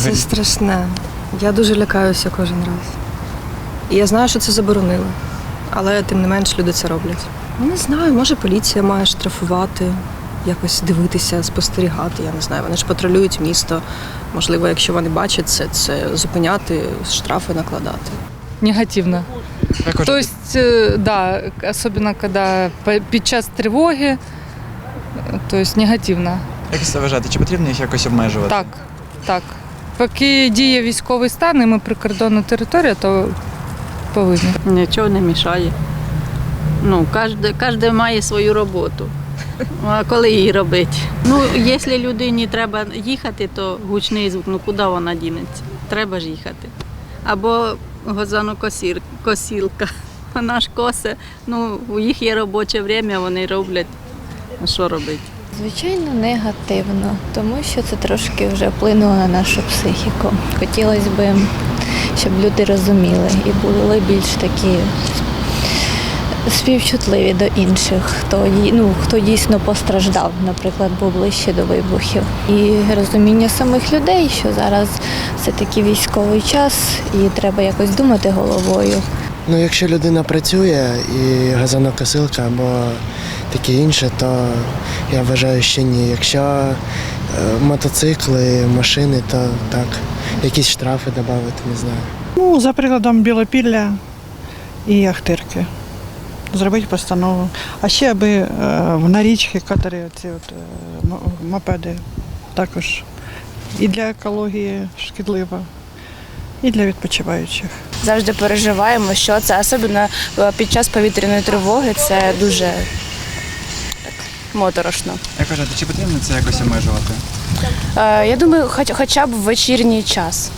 Це страшне. Я дуже лякаюся кожен раз. І я знаю, що це заборонили. Але тим не менш люди це роблять. Не знаю, може поліція має штрафувати, якось дивитися, спостерігати. Я не знаю. Вони ж патрулюють місто. Можливо, якщо вони бачать це, це зупиняти, штрафи накладати. Негативно. Також То есть, э, да, особенно когда по- під час тривоги, э, то есть негативно. як ви вважаєте, чи потрібно їх якось обмежувати? Так, так. Поки діє військовий стан і ми прикордонна територія, то повинні. Нічого не мішає. Ну, кожен, має свою роботу. А коли її робити? Ну, якщо людині треба їхати, то гучний звук, ну куди вона дінеться? Треба ж їхати. Або газонокосір, косілка. Вона ж косе, ну, у їх є робоче время, вони роблять. А що робити? Звичайно, негативно, тому що це трошки вже вплинуло на нашу психіку. Хотілося б, щоб люди розуміли і були більш такі співчутливі до інших, хто, ну, хто дійсно постраждав, наприклад, був ближче до вибухів. І розуміння самих людей, що зараз все таки військовий час і треба якось думати головою. Ну, якщо людина працює і газонокосилка або таке інше, то я вважаю, що ні. Якщо е, мотоцикли, машини, то так, якісь штрафи додати, не знаю. Ну, за прикладом білопілля і Ахтирки. Зробити постанову. А ще аби е, в нарічки катери, ці от, е, мопеди також і для екології шкідливо, і для відпочиваючих. завжди переживаємо, що це, особливо е, під час повітряної тривоги, це дуже так, моторошно. Як кажете, чи потрібно це якось обмежувати? Е, Я думаю, хоч, хоча б в вечірній час.